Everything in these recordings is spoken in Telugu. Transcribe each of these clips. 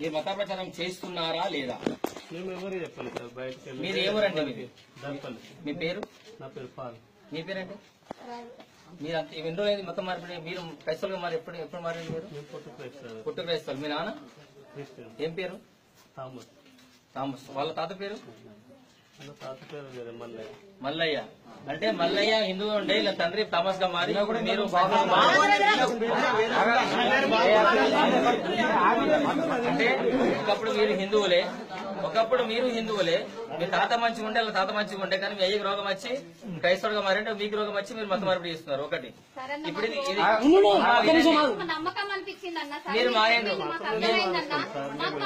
ఈ మత ప్రచారం చేస్తున్నారా లేదా? మీరు దంపల్లి మీ పేరు? నా పేరు పాల్. మీ మీరు అంత ఎన్ని రోజులు మతం మార్పిడి? మీరు క్రైస్తవులుగా మారి ఎప్పుడు ఎప్పుడు మారండి మీరు? మేము పొట్టు క్రైస్తవులు క్రైస్తవులు మీ నాన్న? ఏం పేరు? థామస్. థామస్. వాళ్ళ తాత పేరు? మల్లయ్య. మల్లయ్య. అంటే మల్లయ్య హిందూ ఉండే ఇలా తండ్రి థామస్గా మారి మీరు అంటే ఒకప్పుడు మీరు హిందువులే ఒకప్పుడు మీరు హిందువులే మీ తాత మంచిగా ఉంటే వాళ్ళ తాత మంచిగా ఉంటే కానీ మీ అయ్యకి రోగం వచ్చి క్రైస్తవుడుగా మారంటే మీకు రోగం వచ్చి మీరు మత మార్పిడి చేస్తున్నారు ఒకటి. ఇప్పుడు మీరు మాయండి. మాకు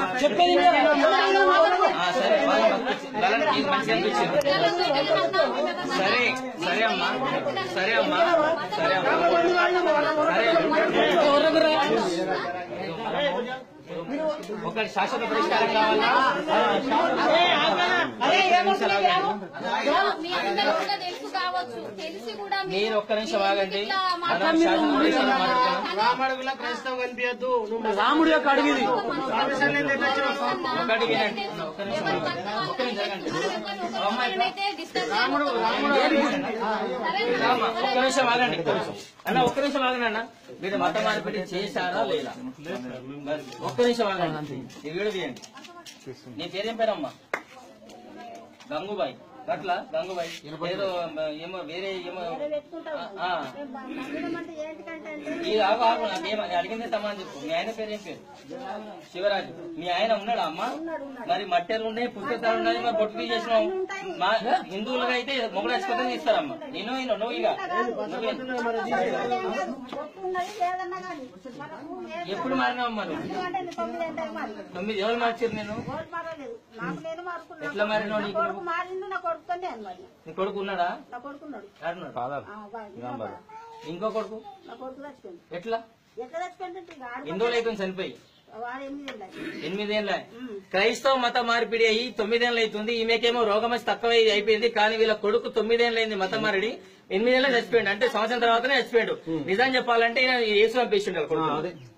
మారుతాం సార్? సరే అమ్మా సరే అమ్మా సరే అమ్మా సరే ఒక శాశ్వత పరిష్కారం కావాలా తెలుసు కావచ్చు. తెలిసి కూడా మీరు ఒక్క నిమిషం ఆగండి. రామడుగుల క్రైస్తవ కనిపించద్దు. నువ్వు రాముడి యొక్క అడిగింది ఒక్క నిమిషం ఒక్క నిమిషం జరగండి రాముడు రామ్మా, ఒక్క నిమిషం ఆగండి. అన్న ఒక్క నిమిషం ఆగండి అన్న. మీరు మత మార్పిడి చేశారా లేదా? ఒక్క నిమిషం ఆగండి. ఈ వీడియో తీయండి. నీ పేరేం పేరమ్మా? గంగుబాయ్. అట్లా గంగుబాయ్. ఏదో ఏమో వేరే ఏమో. అది అడిగిందే సమాధానం చెప్పు. మీ ఆయన పేరు ఏం పేరు? శివరాజు. మీ ఆయన ఉన్నాడా అమ్మ? మరి మట్టెలు ఉన్నాయి పుస్తకాలు ఉన్నాయి మరి బొట్టు చేసినాం మా హిందువులుగా అయితే మొగడు వచ్చిపోతే ఇస్తారమ్మా. నేను ఈయన నువ్వు ఇక. ఎప్పుడు మారినావమ్మా నువ్వు తొమ్మిది ఎవరు మార్చారు నేను ఎట్లా మారినావు నీకు? కొడుకు మారిండు నా కొడుకు ఉన్నాడా? నా కొడుకున్నాడు ఆడున్నాడు ఆ, వా- ఇంకో కొడుకు? నా కొడుకు చచ్చిపోయింది ఎట్లా? ఇక ఆడు చనిపోయి? వాడు ఎనిమిది ఏళ్ళు ఎనిమిదేళ్ళ? క్రైస్తవ మత మార్పిడి అయ్యి తొమ్మిదేళ్ళు అవుతుంది. ఈమెకేమో రోగం వచ్చి తక్కువ అయిపోయింది. కానీ వీళ్ళ కొడుకు తొమ్మిదేళ్ళు అయింది మత మారిడి. ఎనిమిదేళ్ళ చచ్చిపోయిండు. అంటే సంవత్సరం తర్వాతనే చచ్చిపోయాడు. నిజం చెప్పాలంటే ఈయన యేసు పంపించిండు వాళ్ళ కొడుకు.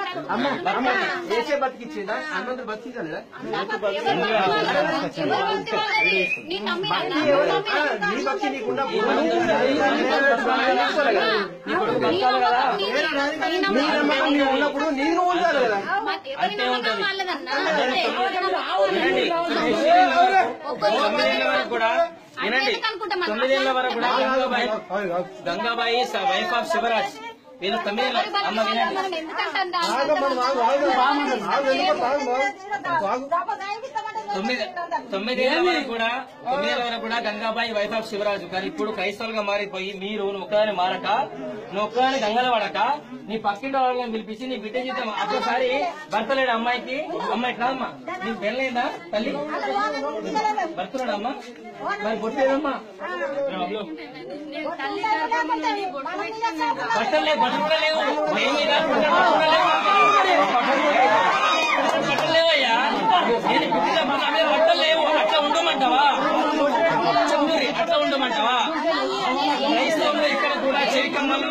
ఏసే బతికిచ్చిందా హనుమంతుడు బతికించలేదా నీ భక్తి నీకుండా నీ నమ్మకం నీవు ఉన్నప్పుడు నేను ఉండాలి కదా కూడా వినండి తొమ్మిదేళ్ళ వరకు కూడా గంగాబాయి గంగాబాయి వైఫ్ ఆఫ్ శివరాజ్ వీళ్ళు తొమ్మిదేళ్ళ అమ్మ వినండి మనం తొమ్మిది వరకు కూడా తొమ్మిదేళ్ళ వరకు కూడా గంగాబాయి వైఫ్ ఆఫ్ శివరాజు. కానీ ఇప్పుడు క్రైస్తవులుగా మారిపోయి మీరు నువ్వు ఒక్కదాని మారక నువ్వు ఒక్కదాని గంగల పడక నీ పక్కింటి వాళ్ళని పిలిపించి నీ బిడ్డ జీతం ఒక్కసారి భర్త లేడు అమ్మాయికి అమ్మాయి కాదమ్మా నీకు పెళ్ళైందా తల్లి? భర్తలేడా అమ్మా మరి బొట్టేదమ్మా? బట్టలు లేవు బట్టలు లేవు బట్టలు కూడా లేవు. బట్టలు లేవయ్యా. ఇక్కడ కూడా చెరికమ్మలు